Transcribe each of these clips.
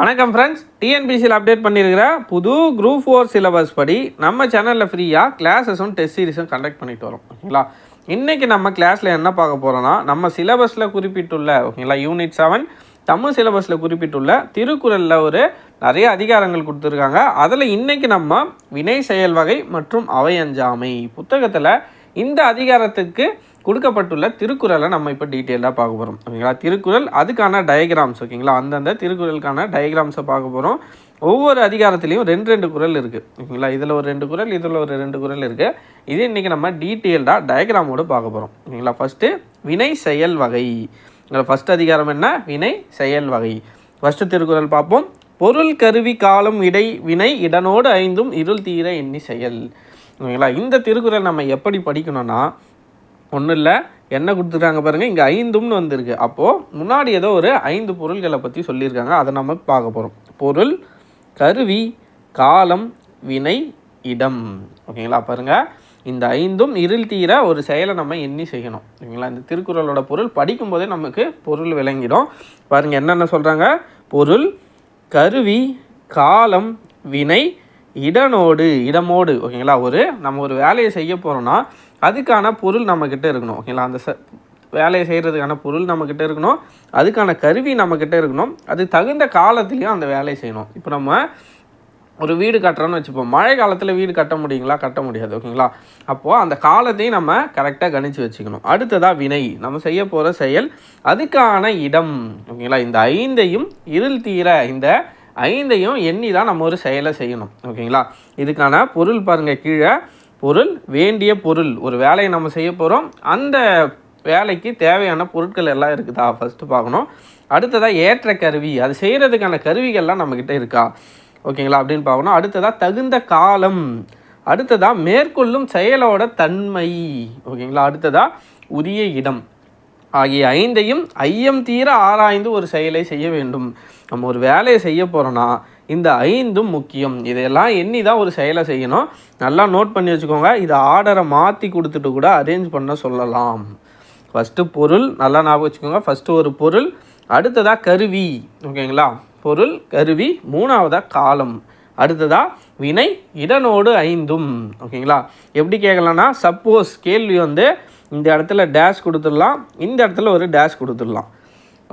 வணக்கம் ஃப்ரெண்ட்ஸ் டிஎன்பிசியில் அப்டேட் பண்ணியிருக்கிற புது குரூப் ஃபோர் சிலபஸ் படி நம்ம சேனலில் ஃப்ரீயாக கிளாஸஸும் டெஸ்ட் சீரிஸும் கண்டக்ட் பண்ணிட்டு வரோம். ஓகேங்களா இன்றைக்கி நம்ம கிளாஸில் என்ன பார்க்க போகிறோன்னா நம்ம சிலபஸில் குறிப்பிட்டுள்ள ஓகேங்களா யூனிட் செவன் தமிழ் சிலபஸில் குறிப்பிட்டுள்ள திருக்குறளில் ஒரு நிறைய அதிகாரங்கள் கொடுத்துருக்காங்க. அதில் இன்றைக்கி நம்ம வினை செயல் வகை மற்றும் அவை அஞ்சாமை புத்தகத்தில் இந்த அதிகாரத்துக்கு கொடுக்கப்பட்டுள்ள திருக்குறளை நம்ம இப்போ டீட்டெயிலாக பார்க்க போகிறோம் ஓகேங்களா? திருக்குறள் அதுக்கான டயக்ராம்ஸ் ஓகேங்களா? அந்தந்த திருக்குறளுக்கான டயக்ராம்ஸை பார்க்க போகிறோம் ஒவ்வொரு அதிகாரத்துலேயும் ரெண்டு ரெண்டு குறள் இருக்குது ஓகேங்களா? இதில் ஒரு ரெண்டு குறள் இதில் ஒரு ரெண்டு குறள் இருக்குது இது இன்றைக்கி நம்ம டீட்டெயில்டாக டயக்ராமோடு பார்க்க போகிறோம் ஓகேங்களா? ஃபஸ்ட்டு வினை செயல் வகை. ஃபஸ்ட் அதிகாரம் என்ன? வினை செயல் வகை. ஃபஸ்ட்டு திருக்குறள் பார்ப்போம். பொருள் கருவி காலம் இடை வினை இடனோடு ஐந்தும் இருள் தீர எண்ணி செயல். ஓகேங்களா? இந்த திருக்குறள் நம்ம எப்படி படிக்கணும்னா ஒன்றும் இல்லை. என்ன கொடுத்துருக்காங்க பாருங்கள் இங்கே ஐந்தும்னு வந்திருக்கு. அப்போது முன்னாடி ஏதோ ஒரு ஐந்து பொருள்களை பற்றி சொல்லியிருக்காங்க. அதை நம்ம பார்க்க போகிறோம் பொருள் கருவி காலம் வினை இடம். ஓகேங்களா? பாருங்கள் இந்த ஐந்தும் இருள் தீர ஒரு செயலை நம்ம எண்ணி செய்யணும். ஓகேங்களா? இந்த திருக்குறளோட பொருள் படிக்கும்போதே நமக்கு பொருள் விளங்கிடும். பாருங்கள் என்னென்ன சொல்கிறாங்க பொருள் கருவி காலம் வினை இடனோடு இடமோடு ஓகேங்களா? ஒரு நம்ம ஒரு வேலையை செய்ய போகிறோன்னா அதுக்கான பொருள் நம்மக்கிட்ட இருக்கணும் ஓகேங்களா? அந்த ச வேலையை செய்கிறதுக்கான பொருள் நம்மக்கிட்ட இருக்கணும் அதுக்கான கருவி நம்மக்கிட்ட இருக்கணும் அது தகுந்த காலத்துலேயும் அந்த வேலையை செய்யணும். இப்போ நம்ம ஒரு வீடு கட்டுறோன்னு வச்சுப்போம். மழை காலத்தில் வீடு கட்ட முடியுங்களா? கட்ட முடியாது ஓகேங்களா? அப்போது அந்த காலத்தையும் நம்ம கரெக்டாக கணிச்சு வச்சுக்கணும். அடுத்ததாக வினை. நம்ம செய்ய போகிற செயல் அதுக்கான இடம் ஓகேங்களா? இந்த ஐந்தையும் இருள் தீர இந்த ஐந்தையும் எண்ணி தான் நம்ம ஒரு செயலை செய்யணும். ஓகேங்களா? இதுக்கான பொருள் பாருங்கள் கீழே. பொருள் வேண்டிய பொருள். ஒரு வேலையை நம்ம செய்ய போகிறோம் அந்த வேலைக்கு தேவையான பொருட்கள் எல்லாம் இருக்குதா? ஃபஸ்ட்டு பார்க்கணும். அடுத்ததாக ஏற்ற கருவி. அது செய்கிறதுக்கான கருவிகள்லாம் நம்மக்கிட்ட இருக்கா? ஓகேங்களா? அப்படின்னு பார்க்கணும். அடுத்ததாக தகுந்த காலம். அடுத்ததாக மேற்கொள்ளும் செயலோட தன்மை. ஓகேங்களா? அடுத்ததாக உரிய இடம். ஆகிய ஐந்தையும் ஐயம் தீர ஆராய்ந்து ஒரு செயலை செய்ய வேண்டும். நம்ம ஒரு வேலையை செய்ய போகிறோன்னா இந்த ஐந்தும் முக்கியம். இதையெல்லாம் எண்ணி தான் ஒரு செயலை செய்யணும். நல்லா நோட் பண்ணி வச்சுக்கோங்க. இதை ஆர்டரை மாற்றி கொடுத்துட்டு கூட அரேஞ்ச் பண்ண சொல்லலாம். ஃபஸ்ட்டு பொருள் நல்லா ஞாபகம் வச்சுக்கோங்க. ஃபஸ்ட்டு ஒரு பொருள் அடுத்ததாக கருவி. ஓகேங்களா? பொருள் கருவி மூணாவதாக காலம். அடுத்ததாக வினை இடனோடு ஐந்தும். ஓகேங்களா? எப்படி கேட்கலான்னா சப்போஸ் கேள்வி வந்து இந்த இடத்துல டேஷ் கொடுத்துடலாம் இந்த இடத்துல ஒரு டேஷ் கொடுத்துடலாம்.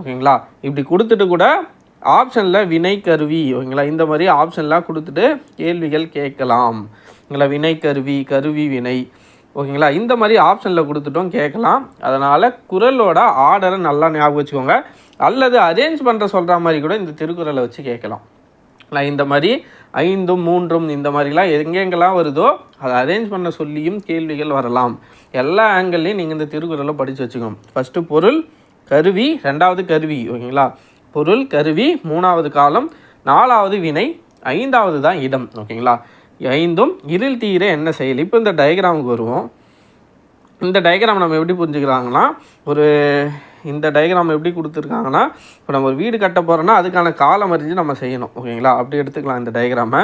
ஓகேங்களா? இப்படி கொடுத்துட்டு கூட ஆப்ஷனில் வினை கருவி ஓகேங்களா இந்த மாதிரி ஆப்ஷன்லாம் கொடுத்துட்டு கேள்விகள் கேட்கலாம். ஓகேங்களா வினை கருவி கருவி வினை ஓகேங்களா? இந்த மாதிரி ஆப்ஷனில் கொடுத்துட்டோம் கேட்கலாம். அதனால் குரலோட ஆர்டரை நல்லா ஞாபகம் வச்சுக்கோங்க. அல்லது அரேஞ்ச் பண்ணுற சொல்கிற மாதிரி கூட இந்த திருக்குறளை வச்சு கேட்கலாம். நான் இந்த மாதிரி ஐந்தும் மூன்றும் இந்த மாதிரிலாம் எங்கெங்கெல்லாம் வருதோ அதை அரேஞ்ச் பண்ண சொல்லியும் கேள்விகள் வரலாம். எல்லா ஆங்கிள்லையும் நீங்கள் இந்த திருக்குறளை படித்து வச்சுக்கோங்க. ஃபஸ்ட்டு பொருள் கருவி. ரெண்டாவது கருவி ஓகேங்களா? பொருள் கருவி மூணாவது காலம் நாலாவது வினை ஐந்தாவது தான் இடம். ஓகேங்களா? ஐந்தும் இருள் தீர என்ன செயல்? இப்போ இந்த டயக்ராமுக்கு வருவோம். இந்த டயக்ராம் நம்ம எப்படி புரிஞ்சுக்கிறாங்கன்னா ஒரு இந்த டயக்ராம் எப்படி கொடுத்துருக்காங்கன்னா இப்போ நம்ம ஒரு வீடு கட்ட போகிறோன்னா அதுக்கான காலம் அறிஞ்சு நம்ம செய்யணும். ஓகேங்களா? அப்படி எடுத்துக்கலாம் இந்த டயக்ராமை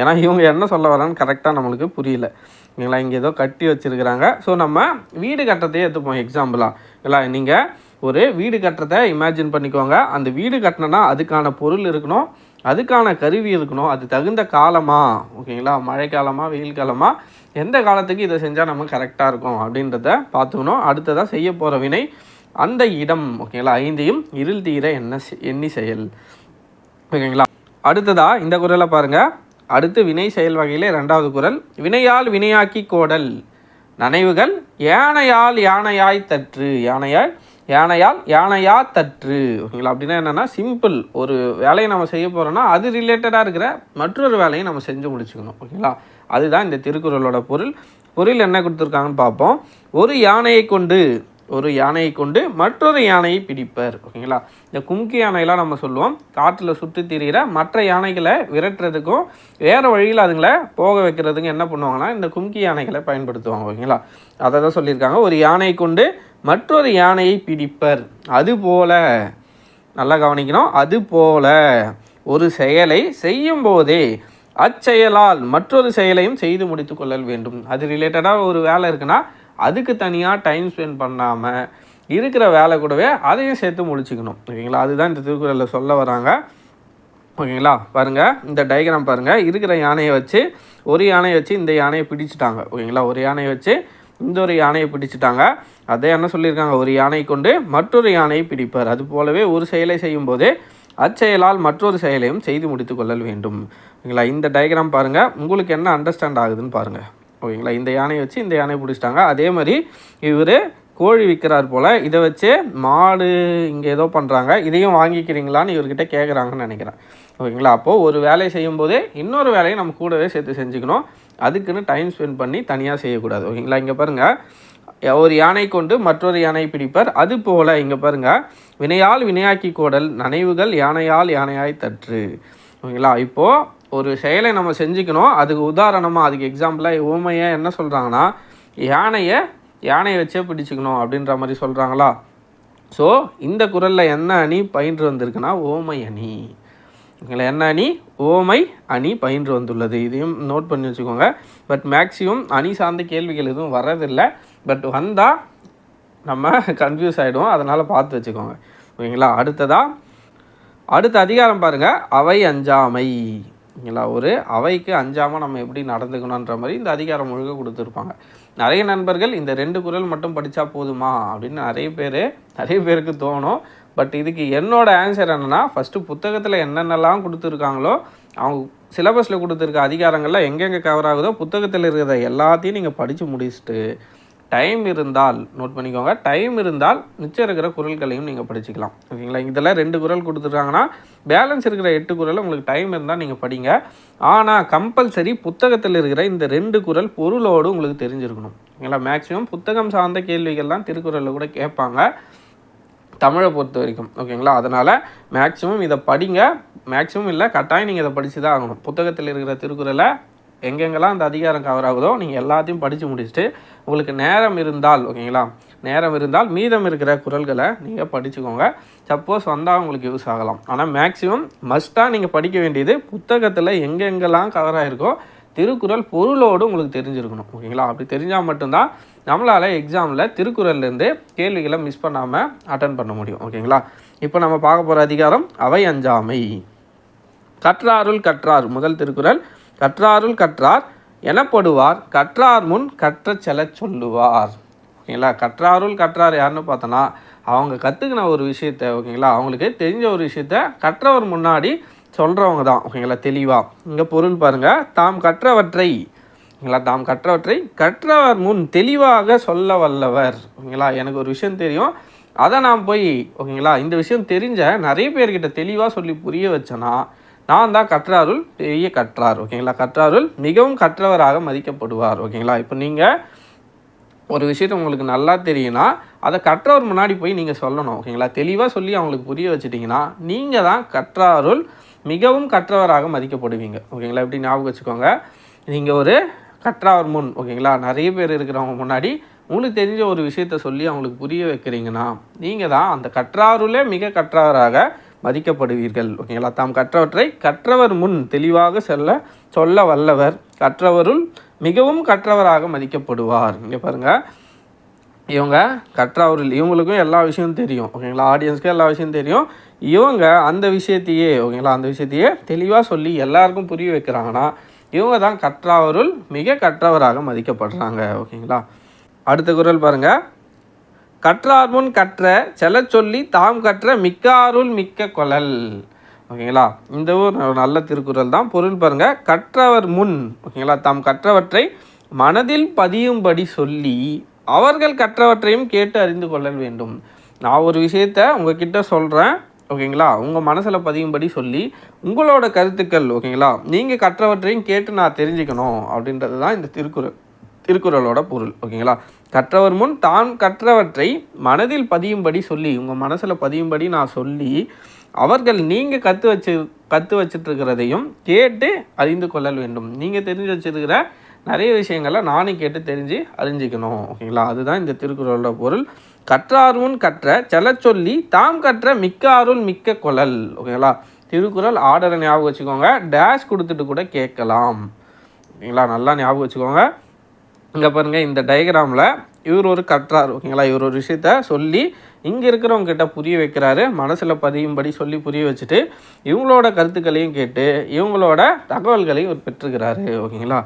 ஏன்னா இவங்க என்ன சொல்ல வரான்னு கரெக்டாக நம்மளுக்கு புரியல. ஓகேங்களா? இங்கே ஏதோ கட்டி வச்சுருக்கிறாங்க. ஸோ நம்ம வீடு கட்டுறதையே எடுத்துப்போம் எக்ஸாம்பிளாக இல்லை நீங்கள் ஒரு வீடு கட்டுறதை இமேஜின் பண்ணிக்கோங்க. அந்த வீடு கட்டினா அதுக்கான பொருள் இருக்கணும். அதுக்கான கருவி இருக்கணும். அது தகுந்த காலமா? ஓகேங்களா? மழைக்காலமா வெயில் காலமா? எந்த காலத்துக்கு இதை செஞ்சால் நம்ம கரெக்டாக இருக்கும் அப்படின்றத பார்த்துக்கணும். அடுத்ததாக செய்ய போகிற வினை அந்த இடம் ஓகேங்களா ஐந்தையும் இருள் தீர என்ன எண்ணி செயல். ஓகேங்களா? அடுத்ததா இந்த குரலை பாருங்க. அடுத்து வினை செயல் வகையிலே ரெண்டாவது குரல். வினையால் வினையாக்கி கோடல். நனைவுகள் யானையால் யானையாய் தற்று. யானையால் யானையால் யானையா தற்று. ஓகேங்களா? அப்படின்னா என்னென்னா சிம்பிள் ஒரு வேலையை நம்ம செய்ய போகிறோம்னா அது ரிலேட்டடாக இருக்கிற மற்றொரு வேலையை நம்ம செஞ்சு முடிச்சுக்கணும். ஓகேங்களா? அதுதான் இந்த திருக்குறளோட பொருள். பொருள் என்ன கொடுத்துருக்காங்கன்னு பார்ப்போம். ஒரு யானையை கொண்டு ஒரு யானையை கொண்டு மற்றொரு யானையை பிடிப்பர். ஓகேங்களா? இந்த கும்கி யானையெல்லாம் நம்ம சொல்லுவோம். காட்டில் சுற்றி திரிகிற மற்ற யானைகளை விரட்டுறதுக்கும் வேறு வழியில் அதுங்களை போக வைக்கிறதுக்கும் என்ன பண்ணுவாங்கன்னா இந்த கும்கி யானைகளை பயன்படுத்துவாங்க. ஓகேங்களா? அதை தான் சொல்லியிருக்காங்க. ஒரு யானையை கொண்டு மற்றொரு யானையை பிடிப்பர். அதுபோல நல்லா கவனிக்கணும். அதுபோல ஒரு செயலை செய்யும் போதே அச்செயலால் மற்றொரு செயலையும் செய்து முடித்து கொள்ளல் வேண்டும். அது ரிலேட்டடாக ஒரு வேலை இருக்குன்னா அதுக்கு தனியாக டைம் ஸ்பெண்ட் பண்ணாமல் இருக்கிற வேலை கூடவே அதையும் சேர்த்து முடிச்சுக்கணும். ஓகேங்களா? அதுதான் இந்த திருக்குறளில் சொல்ல வராங்க. ஓகேங்களா? பாருங்கள் இந்த டயக்ராம் பாருங்கள் இருக்கிற யானையை வச்சு ஒரு யானையை வச்சு இந்த யானையை பிடிச்சிட்டாங்க. ஓகேங்களா? ஒரு யானையை வச்சு இந்த ஒரு யானையை பிடிச்சிட்டாங்க. அதே என்ன சொல்லியிருக்காங்க? ஒரு யானை கொண்டு மற்றொரு யானையை பிடிப்பார். அது போலவே ஒரு செயலை செய்யும்போது அச்செயலால் மற்றொரு செயலையும் செய்து முடித்து கொள்ளல் வேண்டும். ஓகேங்களா? இந்த டயக்ராம் பாருங்கள் உங்களுக்கு என்ன அண்டர்ஸ்டாண்ட் ஆகுதுன்னு பாருங்கள் ஓகேங்களா? இந்த யானையை வச்சு இந்த யானையை பிடிச்சிட்டாங்க. அதே மாதிரி இவர் கோழி விற்கிறார் போல். இதை வச்சு மாடு இங்கே ஏதோ பண்ணுறாங்க இதையும் வாங்கிக்கிறீங்களான்னு இவர்கிட்ட கேட்குறாங்கன்னு நினைக்கிறேன். ஓகேங்களா? அப்போது ஒரு வேலையை செய்யும்போது இன்னொரு வேலையை நம்ம கூடவே சேர்த்து செஞ்சுக்கணும். அதுக்குன்னு டைம் ஸ்பெண்ட் பண்ணி தனியாக செய்யக்கூடாது. ஓகேங்களா? இங்கே பாருங்கள் ஒரு யானை கொண்டு மற்றொரு யானை பிடிப்பர். அது போல இங்கே பாருங்கள் வினையால் வினையாக்கி கோடல் நனைவுகள் யானையால் யானையாய் தற்று. ஓகேங்களா? இப்போது ஒரு செயலை நம்ம செஞ்சுக்கணும். அதுக்கு உதாரணமாக அதுக்கு எக்ஸாம்பிளாக ஊமையை என்ன சொல்கிறாங்கன்னா யானையை யானையை வச்சே பிடிச்சிக்கணும் அப்படின்ற மாதிரி சொல்கிறாங்களா ஸோ இந்த குரலில் என்ன அணி பயின்று வந்திருக்குன்னா ஓமை அணி. இதில் என்ன அணி? ஓமை அணி பயின்று வந்துள்ளது. இதையும் நோட் பண்ணி வச்சுக்கோங்க. பட் மேக்ஸிமம் அணி சார்ந்த கேள்விகள் எதுவும் வரதில்லை பட் வந்தால் நம்ம கன்ஃபியூஸ் ஆகிடும் அதனால் பார்த்து வச்சுக்கோங்க. ஓகேங்களா? அடுத்ததா அடுத்த அதிகாரம் பாருங்கள் அவை அஞ்சாமை. ஓகேங்களா ஒரு அவைக்கு அஞ்சாமல் நம்ம எப்படி நடந்துக்கணுன்ற மாதிரி இந்த அதிகாரம் முழுக்க கொடுத்துருப்பாங்க. நிறைய நண்பர்கள் இந்த ரெண்டு குரல் மட்டும் படித்தா போதுமா அப்படின்னு நிறைய பேர் நிறைய பேருக்கு தோணும். பட் இதுக்கு என்னோட ஆன்சர் என்னென்னா ஃபஸ்ட்டு புத்தகத்தில் என்னென்னலாம் கொடுத்துருக்காங்களோ அவங்க சிலபஸில் கொடுத்துருக்க அதிகாரங்கள்லாம் எங்கெங்கே கவர் ஆகுதோ புத்தகத்தில் இருக்கிறத எல்லாத்தையும் நீங்கள் படித்து முடிச்சுட்டு டைம் இருந்தால் நோட் பண்ணிக்கோங்க டைம் இருந்தால் மிச்சம் இருக்கிற குரல்களையும் நீங்கள் படிச்சுக்கலாம். ஓகேங்களா? இதில் ரெண்டு குரல் கொடுத்துருக்காங்கன்னா பேலன்ஸ் இருக்கிற எட்டு குரல் உங்களுக்கு டைம் இருந்தால் நீங்கள் படிங்க. ஆனால் கம்பல்சரி புத்தகத்தில் இருக்கிற இந்த ரெண்டு குரல் பொருளோடு உங்களுக்கு தெரிஞ்சிருக்கணும். ஓகேங்களா? மேக்ஸிமம் புத்தகம் சார்ந்த கேள்விகள் தான் திருக்குறளில் கூட கேட்பாங்க. தமிழை பொறுத்த வரைக்கும். ஓகேங்களா? அதனால் மேக்ஸிமம் இதை படிங்க. மேக்ஸிமம் இல்லை கட்டாயம் நீங்கள் இதை படித்து தான் ஆகணும். புத்தகத்தில் இருக்கிற திருக்குறளை எங்கெங்கெல்லாம் அந்த அதிகாரம் கவர் ஆகுதோ நீங்கள் எல்லாத்தையும் படித்து முடிச்சுட்டு உங்களுக்கு நேரம் இருந்தால் ஓகேங்களா நேரம் இருந்தால் மீதம் இருக்கிற குரல்களை நீங்கள் படிச்சுக்கோங்க. சப்போஸ் வந்தால் உங்களுக்கு யூஸ் ஆகலாம். ஆனால் மேக்ஸிமம் மஸ்ட்டாக நீங்கள் படிக்க வேண்டியது புத்தகத்தில் எங்கெங்கெல்லாம் கவர் ஆகிருக்கோ திருக்குறள் பொருளோடு உங்களுக்கு தெரிஞ்சிருக்கணும். ஓகேங்களா அப்படி தெரிஞ்சால் மட்டும்தான் நம்மளால் எக்ஸாமில் திருக்குறள்லேருந்து கேள்விகளை மிஸ் பண்ணாமல் அட்டன் பண்ண முடியும். ஓகேங்களா இப்போ நம்ம பார்க்க போகிற அதிகாரம் அவை அஞ்சாமை. கற்றாருள் கற்றார் முதல் திருக்குறள். கற்றாருள் கற்றார் எனப்படுவார் கற்றார் முன் கற்ற செல சொல்லுவார். ஓகேங்களா? கற்றாருள் கற்றார் யாருன்னு பார்த்தோன்னா அவங்க கற்றுக்கின ஒரு விஷயத்த ஓகேங்களா? அவங்களுக்கு தெரிஞ்ச ஒரு விஷயத்த கற்றவர் முன்னாடி சொல்கிறவங்க தான் ஓகேங்களா? தெளிவாக இங்கே பொருள் பாருங்கள் தாம் கற்றவற்றை ஓகேங்களா? தாம் கற்றவற்றை கற்றவர் முன் தெளிவாக சொல்ல வல்லவர். ஓகேங்களா? எனக்கு ஒரு விஷயம் தெரியும். அதை நான் போய் ஓகேங்களா? இந்த விஷயம் தெரிஞ்ச நிறைய பேர்கிட்ட தெளிவாக சொல்லி புரிய வச்சேன்னா நான் தான் கற்றாருள் பெரிய கற்றார் ஓகேங்களா? கற்றாருள் மிகவும் கற்றவராக மதிக்கப்படுவார் ஓகேங்களா? இப்போ நீங்கள் ஒரு விஷயத்த உங்களுக்கு நல்லா தெரியும்னா அதை கற்றவர் முன்னாடி போய் நீங்கள் சொல்லணும் ஓகேங்களா? தெளிவாக சொல்லி அவங்களுக்கு புரிய வச்சிட்டிங்கன்னா நீங்கள் தான் கற்றாருள் மிகவும் கற்றவராக மதிக்கப்படுவீங்க ஓகேங்களா? எப்படி ஞாபகம் வச்சுக்கோங்க. நீங்கள் ஒரு கற்றார் முன் ஓகேங்களா? நிறைய பேர் இருக்கிறவங்க முன்னாடி உங்களுக்கு தெரிஞ்ச ஒரு விஷயத்த சொல்லி அவங்களுக்கு புரிய வைக்கிறீங்கன்னா நீங்கள் தான் அந்த கற்றாருளே மிக கற்றவராக மதிக்கப்படுவீர்கள் ஓகேங்களா? தாம் கற்றவற்றை கற்றவர் முன் தெளிவாக செல்ல சொல்ல வல்லவர். கற்றவருள் மிகவும் கற்றவராக மதிக்கப்படுவார். இங்கே பாருங்கள் இவங்க கற்றவர்கள் இவங்களுக்கும் எல்லா விஷயமும் தெரியும் ஓகேங்களா? ஆடியன்ஸ்க்கும் எல்லா விஷயம் தெரியும். இவங்க அந்த விஷயத்தையே ஓகேங்களா? அந்த விஷயத்தையே தெளிவாக சொல்லி எல்லாருக்கும் புரிய வைக்கிறாங்கன்னா இவங்க தான் கற்றவருள் மிக கற்றவராக மதிக்கப்படுறாங்க ஓகேங்களா? அடுத்த குரல் பாருங்கள் கற்றார் முன் கற்ற செல சொல்லி தாம் கற்ற மிக்காருள் மிக்க கொலல் ஓகேங்களா? இந்த ஒரு நல்ல திருக்குறள் தான். பொருள் பாருங்கள் கற்றவர் முன் ஓகேங்களா? தாம் கற்றவற்றை மனதில் பதியும்படி சொல்லி அவர்கள் கற்றவற்றையும் கேட்டு அறிந்து கொள்ளல் வேண்டும். நான் ஒரு விஷயத்த உங்ககிட்ட சொல்கிறேன் ஓகேங்களா? உங்கள் மனசில் பதியும்படி சொல்லி உங்களோட கருத்துக்கள் ஓகேங்களா? நீங்கள் கற்றவற்றையும் கேட்டு நான் தெரிஞ்சுக்கணும் அப்படின்றது தான் இந்த திருக்குறள் திருக்குறளோட பொருள் ஓகேங்களா? கற்றவர் முன் தான் கற்றவற்றை மனதில் பதியும்படி சொல்லி உங்கள் மனசில் பதியும்படி நான் சொல்லி அவர்கள் நீங்கள் கற்று வச்சு கற்று வச்சிட்ருக்கிறதையும் கேட்டு அறிந்து கொள்ளல் வேண்டும். நீங்கள் தெரிஞ்சு வச்சிருக்கிற நிறைய விஷயங்களை நானும் கேட்டு தெரிஞ்சு அறிஞ்சிக்கணும் ஓகேங்களா? அதுதான் இந்த திருக்குறளோட பொருள். கற்றார் முன் கற்ற செல சொல்லி தாம் கற்ற மிக்க அருள் மிக்க கொழல் ஓகேங்களா? திருக்குறள் ஆர்டரை ஞாபகம் வச்சுக்கோங்க. டேஷ் கொடுத்துட்டு கூட கேட்கலாம். ஓகேங்களா? நல்லா ஞாபகம் வச்சுக்கோங்க. இங்கே பாருங்கள் இந்த டயக்ராமில் இவர் ஒரு கற்றார் ஓகேங்களா? இவர் ஒரு விஷயத்த சொல்லி இங்கே இருக்கிறவங்க கிட்ட புரிய வைக்கிறாரு. மனசில் பதியும்படி சொல்லி புரிய வச்சுட்டு இவங்களோட கருத்துக்களையும் கேட்டு இவங்களோட தகவல்களையும் இவர் பெற்றுக்கிறாரு ஓகேங்களா?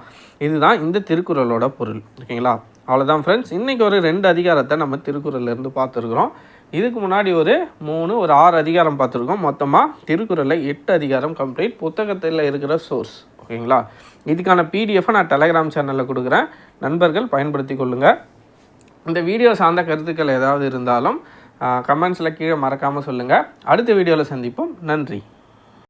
இதுதான் இந்த திருக்குறளோட பொருள் ஓகேங்களா? அவ்வளோதான் ஃப்ரெண்ட்ஸ் இன்றைக்கி ஒரு ரெண்டு அதிகாரத்தை நம்ம திருக்குறள்லேருந்து பார்த்துருக்குறோம். இதுக்கு முன்னாடி ஒரு மூணு ஒரு ஆறு அதிகாரம் பார்த்துருக்கோம். மொத்தமாக திருக்குறளில் எட்டு அதிகாரம் கம்ப்ளீட் புத்தகத்தில் இருக்கிற சோர்ஸ் ஓகேங்களா? இதுக்கான பிடிஎஃபை நான் டெலகிராம் சேனலில் கொடுக்குறேன். நண்பர்கள் பயன்படுத்தி கொள்ளுங்கள் இந்த வீடியோ சார்ந்த கருத்துக்கள் ஏதாவது இருந்தாலும் கமெண்ட்ஸில் கீழே மறக்காமல் சொல்லுங்கள் அடுத்த வீடியோவில் சந்திப்போம். நன்றி.